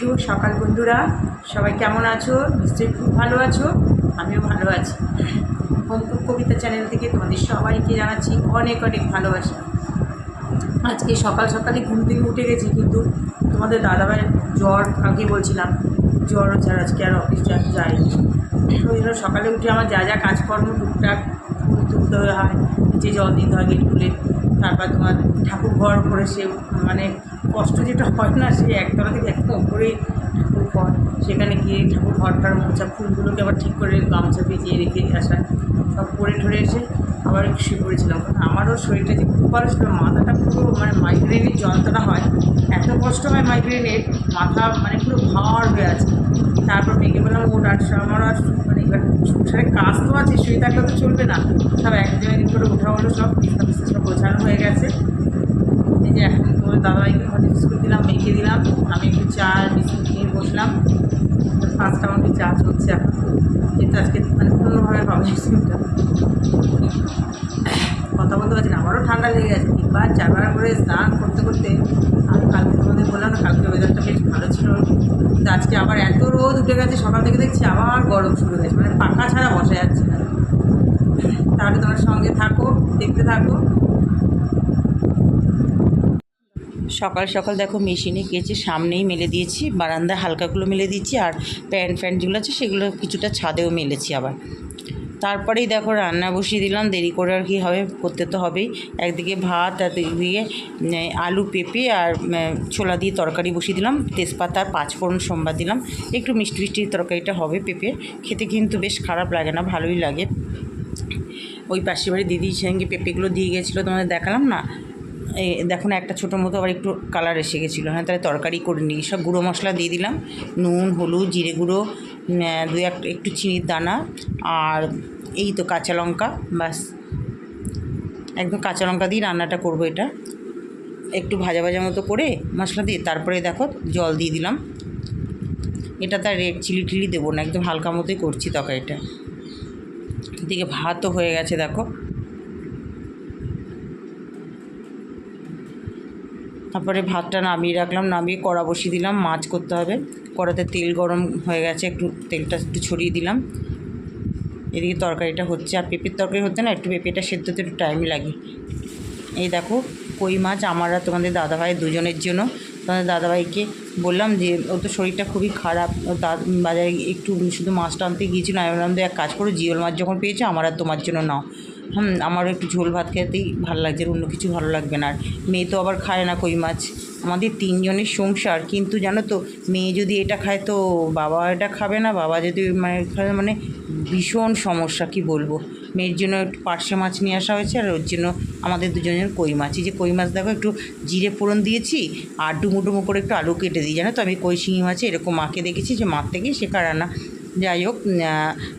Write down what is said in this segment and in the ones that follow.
শুভ সকাল বন্ধুরা, সবাই কেমন আছো? নিশ্চয়ই খুব ভালো আছো। আমিও ভালো আছি। হোমকুক কবিতা চ্যানেল থেকে তোমাদের সবাইকে জানাচ্ছি অনেক অনেক ভালোবাসা। আজকে সকাল সকালে ঘুম থেকে উঠে গেছি, কিন্তু তোমাদের দাদাভাইয়ের জ্বর, আগে বলছিলাম, জ্বর আর আজকে আর অফিস যা যায়নি। ওই জন্য সকালে উঠে আমার যা যা কাজকর্ম টুকটাক তুলতে হয় নিচে জল দিতে হয় গেট খুলে তারপর তোমার ঠাকুর ঘর করে সে মানে কষ্ট যেটা হয় না, সে একতলা থেকে একদম উপরে ঠাকুর ঘর। সেখানে গিয়ে ঠাকুর ঘরটার মোচা ফুলগুলোকে আবার ঠিক করে গামছা ভিজিয়ে রেখে আসা। সব করে ঠরে এসে আবার একটু শুয়ে পড়েছিলাম। কারণ আমারও শরীরটা যে খুব ভালো ছিল, মাথাটা পুরো মানে মাইগ্রেনের যন্ত্রণা হয়। এত কষ্ট হয় মাইগ্রেনের মাথা মানে পুরো ভার হয়ে আছে। তারপর মেয়েকে বললাম ওর আর আমারও আর মানে এবার সংসারে কাজ তো আছে শুয়ে থাকলে তো চলবে না। সব একদিন একদিন করে ওঠা হলো, সব বিস্তার গোছানো হয়ে গেছে। এই যে এখন তোমার দাদাভাইকে হয়তো বিস্কুট দিলাম, মেয়েকে দিলাম, আমি একটু চা, বিস্কুট নিয়ে বসলাম। ফার্স্ট আমাকে চা চলছে এখন। কিন্তু আজকে মানে পূর্ণভাবে পাবো বিস্কুটটা কথা বলতে পারছি না। আমারও ঠান্ডা লেগে গেছে। তিনবার, চারবার করে স্নান করতে করতে আমি কালকে তোমাদের বললাম, কালকে ওয়েদারটা বেশ ভালো ছিল। কিন্তু আজকে আবার এত রোদ উঠে গেছে, সকাল থেকে দেখছি আবার গরম শুরু হয়ে গেছে মানে পাখা ছাড়া বসা যাচ্ছে না। তাহলে তোমার সঙ্গে থাকো, দেখতে থাকো। সকাল সকাল দেখো, মেশিনে গেছে, সামনেই মেলে দিয়েছি, বারান্দায় হালকাগুলো মেলে দিচ্ছি আর প্যান্ট ফ্যান্ট যেগুলো আছে সেগুলো কিছুটা ছাদেও মেলেছি আবার। তারপরেই দেখো রান্না বসিয়ে দিলাম দেরি করে আর কি হবে করতে তো হবেই। একদিকে ভাত আর দিকে উম, আলু পেঁপে আর ছোলা দিয়ে তরকারি বসিয়ে দিলাম। তেজপাতা আর পাঁচফোড়ন সোমবার দিলাম। একটু মিষ্টি মিষ্টি তরকারিটা হবে পেঁপে। খেতে কিন্তু বেশ খারাপ লাগে না ভালোই লাগে। ওই পাশের বাড়ি দিদির সঙ্গে পেঁপেগুলো দিয়ে গেছিল তোমাদের দেখালাম না? এই দেখো না একটা ছোটো মতো আবার একটু কালার এসে গেছিল। হ্যাঁ তাহলে তরকারি করে নিই। সব গুঁড়ো মশলা দিয়ে দিলাম। নুন হলুদ জিরে গুঁড়ো দু এক একটু চিনির দানা আর এই তো কাঁচা লঙ্কা বাস একদম কাঁচা লঙ্কা দিয়ে রান্নাটা করব এটা। একটু ভাজা ভাজা মতো করে মশলা দিয়ে তারপরে দেখো জল দিয়ে দিলাম। এটা তার রেড চিলি টিলি দেবো না, একদম হালকা মতোই করছি তরকারিটা। এদিকে ভাতও হয়ে গেছে দেখো। তারপরে ভাতটা নামিয়ে রাখলাম, নামিয়ে কড়া বসিয়ে দিলাম, মাছ করতে হবে। কড়াতে তেল গরম হয়ে গেছে, একটু তেলটা একটু ছড়িয়ে দিলাম। এদিকে তরকারিটা হচ্ছে আর পেঁপের তরকারি হচ্ছে না, একটু পেঁপেটা সেদ্ধ হতে একটু টাইম লাগে। এই দেখো কই মাছ, আমার আর তোমাদের দাদাভাই দুজনের জন্য। তোমাদের দাদাভাইকে বললাম যে ও তো শরীরটা খুবই খারাপ বাজারে একটু শুধু মাছটা আনতে গিয়েছিল, আমি বললাম এক কাজ করো, জিওল মাছ যখন পেয়েছ, আমার আর তোমার জন্য নাও। হুম, আমারও একটু ঝোল ভাত খেতেই ভালো লাগছে, অন্য কিছু ভালো লাগবে না। আর মেয়ে তো আবার খায় না কই মাছ। আমাদের তিনজনের সংসার, কিন্তু জানো তো, মেয়ে যদি এটা খায় তো বাবা এটা খাবে না, বাবা যদি মানে মানে ভীষণ সমস্যা, কি বলব? মেয়ের জন্য একটু পার্শে মাছ নিয়ে আসা হয়েছে, আর ওর জন্য আমাদের দুজনের কই মাছ। এই যে কই মাছ দেখো, একটু জিরে ফোড়ন দিয়েছি, আর ডুমো ডুমো করে একটু আলু কেটে দিই। জানো তো, আমি কই শিঙি মাছে এরকম মাকে দেখেছি যে মার থেকেই শেখা রান্না। যাই হোক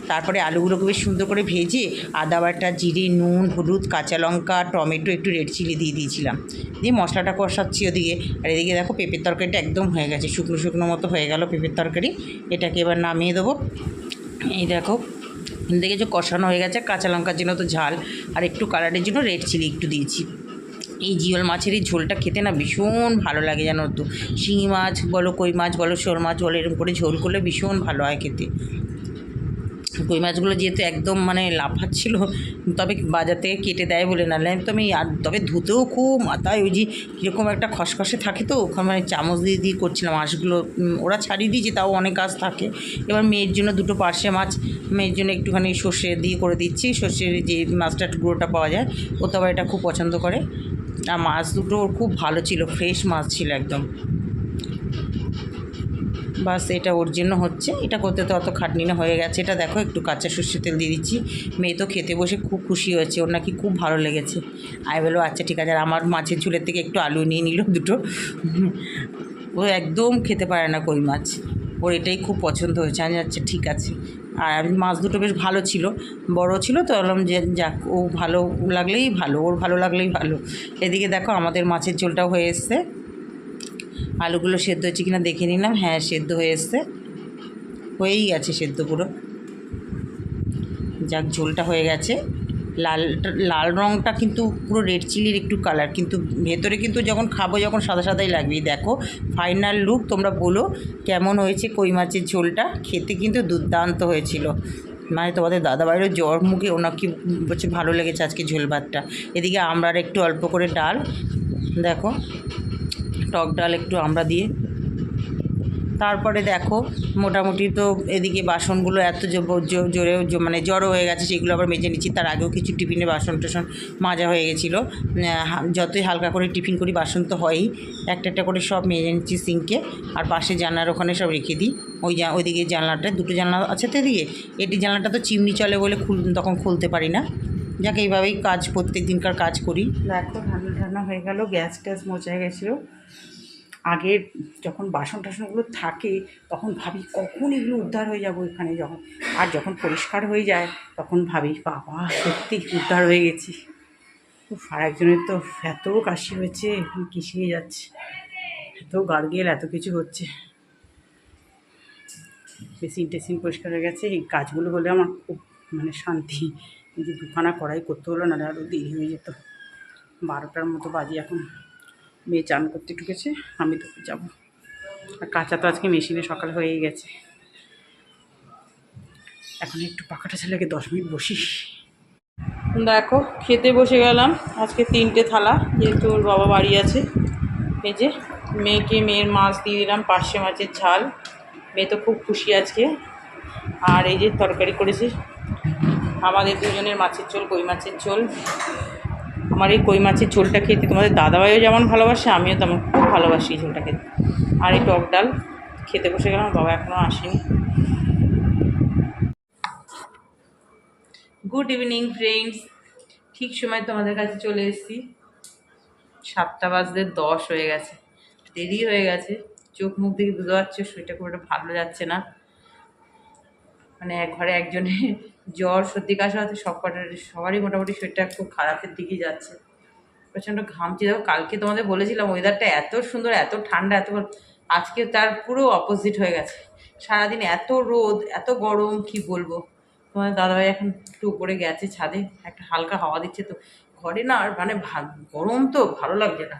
তারপরে আলুগুলোকে বেশ সুন্দর করে ভেজে আদা বাটা, জিরে, নুন, হলুদ, কাঁচা লঙ্কা, টমেটো একটু রেড চিলি দিয়ে দিয়েছিলাম। দিয়ে মশলাটা কষাচ্ছি ওদিকে। আর এদিকে দেখো, পেঁপের তরকারিটা একদম হয়ে গেছে, শুকনো শুকনো মতো হয়ে গেল পেঁপের তরকারি। এটাকে এবার নামিয়ে দেবো। এই দেখো দেখেছ কষানো হয়ে গেছে, কাঁচা লঙ্কার জন্য তো ঝাল, আর একটু কালারের জন্য রেড চিলি একটু দিয়েছি। এই জিওল মাছের এই ঝোলটা খেতে না ভীষণ ভালো লাগে জানো তো। শিঙি মাছ বলো, কই মাছ বলো, শোল মাছ বলো, এরকম করে ঝোল করলে ভীষণ ভালো হয় খেতে। কই মাছগুলো যেহেতু একদম মানে লাফাচ্ছিল, তবে বাজার থেকে কেটে দেয় বলে না। তো আমি আর, তবে ধুতেও খুব মাথায় ওই যে কীরকম একটা খসখসে থাকে তো, ওখানে মানে চামচ দিয়ে দিয়ে করছিলাম মাছগুলো ওরা ছাড়িয়ে দিয়েছে, তাও অনেক গাছ থাকে। এবার মেয়ের জন্য দুটো পার্শে মাছ, মেয়ের জন্য একটুখানি সর্ষে দিয়ে করে দিচ্ছি। সর্ষের যে মাছটা গুঁড়োটা পাওয়া যায়, ও তো আবার এটা খুব পছন্দ করে। আর মাছ দুটো খুব ভালো ছিল, ফ্রেশ মাছ ছিল একদম। বাস এটা ওর জন্য হচ্ছে। এটা করতে তো অত খাটনি না, হয়ে গেছে। এটা দেখো, একটু কাঁচা সর্ষে তেল দিয়ে দিচ্ছি। মেয়ে তো খেতে বসে খুব খুশি হয়েছে, ওর নাকি খুব ভালো লেগেছে। আমি বলল আচ্ছা ঠিক আছে। আর আমার মাছের ঝুলের থেকে একটু আলু নিয়ে নিল দুটো। ও একদম খেতে পারে না কই মাছ। ওর এটাই খুব পছন্দ হয়েছে। আমি আচ্ছা ঠিক আছে। আর মাছ দুটো বেশ ভালো ছিল। বড় ছিল তো বললাম, যে, যাক, ও ভালো লাগলেই ভালো, ওর ভালো লাগলেই ভালো। এদিকে দেখো, আমাদের মাছের ঝোলটাও হয়ে এসছে। আলুগুলো সেদ্ধ হচ্ছে কিনা দেখে নিলাম। হ্যাঁ সেদ্ধ হয়ে এসছে। হয়েই গেছে সেদ্ধ পুরো। যাক, ঝোলটা হয়ে গেছে। লাল লাল রঙটা কিন্তু পুরো রেড চিলির একটু কালার কিন্তু ভেতরে কিন্তু যখন খাব, যখন সাদা সাদাই লাগবে। দেখো ফাইনাল লুক তোমরা বলো কেমন হয়েছে কই মাছের ঝোলটা? খেতে কিন্তু দুর্দান্ত হয়েছিল। মানে তোমাদের দাদা দাদাবাড়িরও জ্বর মুখে ওনার কি বলছে ভালো লেগেছে আজকে ঝোল ভাতটা। এদিকে আমরার একটু অল্প করে ডাল। দেখো টক ডাল একটু আমরা দিয়ে। তারপরে দেখো, মোটামুটি তো এদিকে বাসনগুলো এত জোরে মানে জড়ো হয়ে গেছে, সেগুলো আবার মেজে নিচ্ছি। তার আগেও কিছু টিফিনে বাসন টাসন মাজা হয়ে গেছিল। যতই হালকা করে টিফিন করি, বাসন তো হয়ই। একটা একটা করে সব মেজে নিচ্ছি সিঙ্কে, আর পাশে জানলার ওখানে সব রেখে দিই। ওই জা, ওইদিকে জানলাটা, দুটো জানলা আছে তো এদিকে? এটি জানলাটা তো চিমনি চলে বলে খুল, তখন খুলতে পারি না। যাকে, এইভাবেই কাজ, প্রত্যেক দিনকার কাজ করি। দেখো ঠান্ডা হয়ে গেল, গ্যাস ট্যাস মোচা গেছিল। আগে যখন বাসন টাসনগুলো থাকে, তখন ভাবি কখন এগুলো উদ্ধার হয়ে যাব এখানে যখন। আর যখন পরিষ্কার হয়ে যায়, তখন ভাবি, বাবা, সত্যি উদ্ধার হয়ে গেছি। আর একজনের তো এত কাশি হয়েছে এখন কিসিয়ে যাচ্ছে। এত গার্গেল, এত কিছু হচ্ছে। বেসিন টেসিন পরিষ্কার হয়ে গেছে, এই কাজগুলো হলে আমার খুব মানে শান্তি। যে দুখানা কড়াই করতে হলো না আরও দেরি হয়ে যেত। বারোটার মতো বাজে এখন। মেয়ে চান করতে ঢুকেছে, আমি তো যাব। আর কাঁচা তো আজকে মেশিনে সকাল হয়েই গেছে। এখন একটু পাখাটা ছেলেকে দশ মিনিট বসিস দেখো, খেতে বসে গেলাম। আজকে তিনটে থালা, যেহেতু ওর বাবা বাড়ি আছে। এই যে মেয়েকে, মেয়ের মাছ দিয়ে দিলাম পার্শে মাছের ঝাল। মেয়ে তো খুব খুশি আজকে। আর এই যে তরকারি করেছি। আমাদের দুজনের মাছের ঝোল, কই মাছের ঝোল। আমার এই কই মাছের ঝোলটা খেতে তোমাদের দাদাভাইও যেমন ভালোবাসে, আমিও তেমন খুব ভালোবাসি এই ঝোলটা খেতে। আর এই টক ডাল খেতে বসে গেলাম বাবা এখনও আসেনি। গুড ইভিনিং ফ্রেন্ডস ঠিক সময় তোমাদের কাছে চলে এসেছি। সাতটা বাজতে দশ হয়ে গেছে। দেরি হয়ে গেছে। চোখ মুখ দেখে বুঝতে পারছ, শরীরটা খুব একটা ভালো যাচ্ছে না। মানে এক ঘরে একজনে জ্বর, সর্দি, কাশা হচ্ছে সব কটার সবারই মোটামুটি শরীরটা খুব খারাপের দিকেই যাচ্ছে। প্রচণ্ড ঘামছি দেখো, কালকে তোমাদের বলেছিলাম ওয়েদারটা এত সুন্দর, এত ঠান্ডা, এত আজকে তার পুরো অপোজিট হয়ে গেছে। সারাদিন এত রোদ, এত গরম, কি বলব? তোমাদের দাদাভাই এখন একটু উপরে গেছে ছাদে, একটা হালকা হাওয়া দিচ্ছে তো। ঘরে না আর মানে গরম তো, ভালো লাগছে না।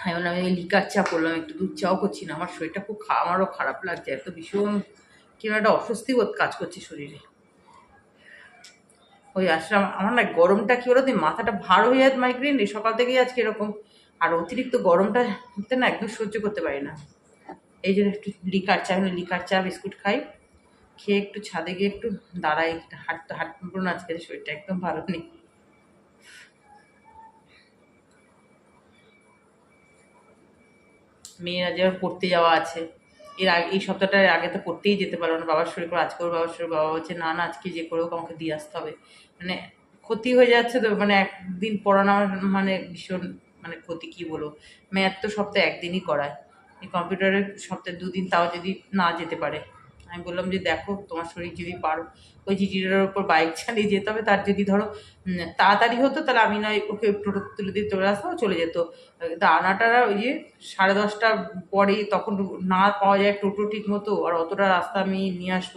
আমি বললাম আমি লিকার চা করলাম, একটু দুধ চাও করছি না। আমার শরীরটা খুব আমারও খারাপ লাগছে, এত ভীষণ কীরকম একটা অস্বস্তি কাজ করছে শরীরে। ওই আসলে আমার- না গরমটা কি বলতো মাথাটা ভার হয়ে যায় মাইগ্রেন সকাল থেকেই আজকে এরকম। আর অতিরিক্ত গরমটা না একদম সহ্য করতে পারি না। এই জন্য একটু লিকার চা, আমি লিকার চা, বিস্কুট খাই। খেয়ে একটু ছাদে গিয়ে একটু দাঁড়াই হাঁটতে হাঁটবো না আজকে, শরীরটা একদম ভালো নেই। মেয়েরা যে আবার পড়তে যাওয়া আছে। এর আগে, এই সপ্তাহটার আগে তো করতেই যেতে পারো না। বাবার শরীর করে আজ করো, বাবার শরীর বাবা বলছে, না না, আজকে যে করে আমাকে দিয়ে আসতে হবে। মানে ক্ষতি হয়ে যাচ্ছে তো মানে একদিন পড়ানো মানে ভীষণ মানে ক্ষতি, কী বলো ম্যাথ তো সপ্তাহে একদিনই করায়। এই কম্পিউটারের সপ্তাহে দুদিন তাও যদি না যেতে পারে। আমি বললাম যে, দেখো, তোমার শরীর যদি পারো ওই জিটিটার ওপর বাইক চালিয়ে যেতে। হবে তার যদি ধরো তাড়াতাড়ি হতো, তাহলে আমি নয় ওকে টোটো তুলে দিয়ে চলে আসতাম চলে যেত। আনাটারা ওই যে সাড়ে দশটার পরে তখন না পাওয়া যায় টোটো ঠিক মতো, আর অতটা রাস্তা আমি নিয়ে আসব।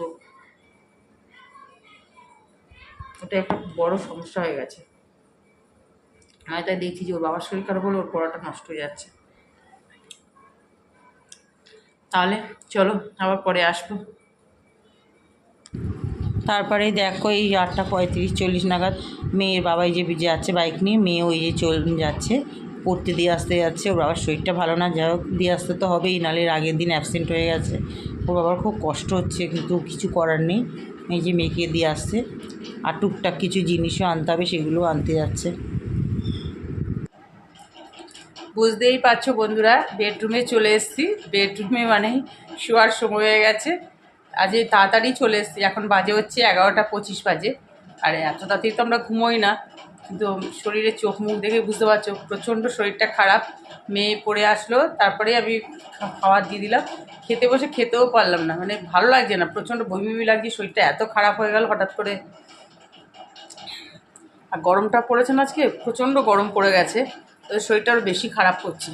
ওটা একটা বড় সমস্যা হয়ে গেছে। আমি তাই দেখছি যে ওর বাবার শরীর খারাপ হলে, ওর পড়াটা নষ্ট হয়ে যাচ্ছে। তাহলে চলো, আবার পরে আসব। তারপরে দেখো এই আটটা পঁয়ত্রিশ, চল্লিশ নাগাদ মেয়ের বাবাই যে যাচ্ছে বাইক নিয়ে মেয়ে ওই যে চল যাচ্ছে, পড়তে দিয়ে আসতে যাচ্ছে। ওর বাবার শরীরটা ভালো না, যাই হোক, দিয়ে আসতে তো হবেই, নাহলে আগের দিন অ্যাবসেন্ট হয়ে গেছে। ওর বাবার খুব কষ্ট হচ্ছে, কিন্তু কিছু করার নেই। এই যে মেয়েকে দিয়ে আসছে, আর টুকটাক কিছু জিনিসও আনতে হবে সেগুলোও আনতে যাচ্ছে। বুঝতেই পারছ বন্ধুরা বেডরুমে চলে এসেছি। বেডরুমে মানে শোয়ার সময় হয়ে গেছে। আজ তাড়াতাড়ি চলে এসেছি, এখন বাজে হচ্ছে এগারোটা পঁচিশ বাজে। আর এত তাড়াতাড়ি তো আমরা ঘুমোই না, কিন্তু শরীরে চোখ মুখ দেখে বুঝতে পারছ, প্রচণ্ড শরীরটা খারাপ। মেয়ে পড়ে আসলো তারপরে আমি খাবার দিয়ে দিলাম। খেতে বসে খেতেও পারলাম না মানে ভালো লাগছে না, প্রচণ্ড বমি বমি লাগছে, শরীরটা এত খারাপ হয়ে গেল হঠাৎ করে। আর গরমটা পড়েছে না আজকে? প্রচণ্ড গরম পড়ে গেছে, তো শরীরটা আরও বেশি খারাপ করছে।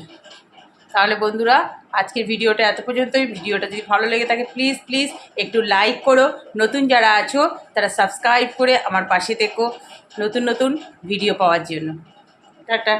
তাহলে বন্ধুরা, আজকের ভিডিওটা এত পর্যন্তই। ভিডিওটা যদি ভালো লেগে থাকে প্লিজ প্লিজ একটু লাইক করো। নতুন যারা আছো, তারা সাবস্ক্রাইব করে আমার পাশে থেকো। নতুন নতুন ভিডিও পাওয়ার জন্য। টাটা।